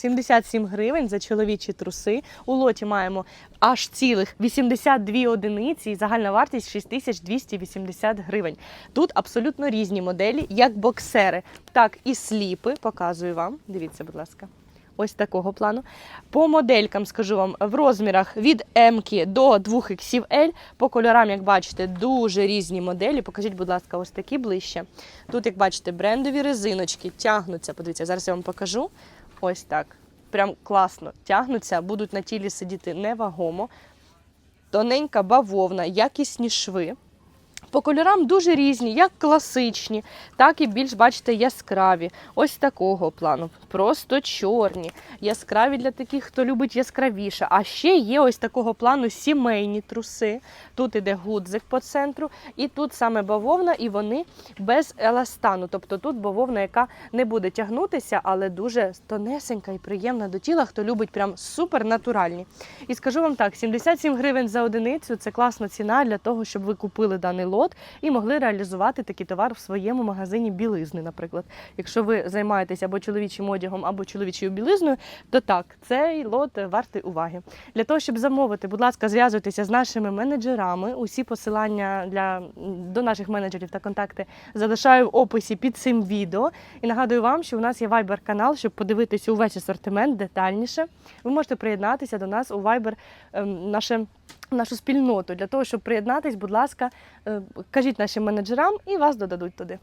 77 гривень за чоловічі труси. У лоті маємо аж цілих 82 одиниці і загальна вартість 6280 гривень. Тут абсолютно різні моделі, як боксери, так і сліпи. Показую вам. Дивіться, будь ласка. Ось такого плану. По моделькам скажу вам в розмірах від М до 2XL. По кольорам, як бачите, дуже різні моделі. Покажіть, будь ласка, ось такі ближче. Тут, як бачите, брендові резиночки тягнуться. Подивіться, зараз я вам покажу. Ось так. Прям класно тягнуться, будуть на тілі сидіти невагомо. Тоненька бавовна, якісні шви. По кольорам дуже різні, як класичні, так і більш, бачите, яскраві. Ось такого плану. Просто чорні, яскраві для таких, хто любить яскравіше. А ще є ось такого плану сімейні труси. Тут іде гудзик по центру, і тут саме бавовна, і вони без еластану. Тобто тут бавовна, яка не буде тягнутися, але дуже тонесенька і приємна до тіла, хто любить прям супер натуральні. І скажу вам так: 77 гривень за одиницю це класна ціна для того, щоб ви купили даний лот і могли реалізувати такий товар в своєму магазині білизни, наприклад. Якщо ви займаєтесь або чоловічим одягом, або чоловічою білизною, то так, цей лот вартий уваги. Для того, щоб замовити, будь ласка, зв'язуйтеся з нашими менеджерами. Усі посилання для, до наших менеджерів та контакти залишаю в описі під цим відео. І нагадую вам, що у нас є Viber канал, щоб подивитися увесь асортимент детальніше. Ви можете приєднатися до нас у Viber, ем, наше нашу спільноту. Для того, щоб приєднатись, будь ласка, е, кажіть нашим менеджерам і вас додадуть туди.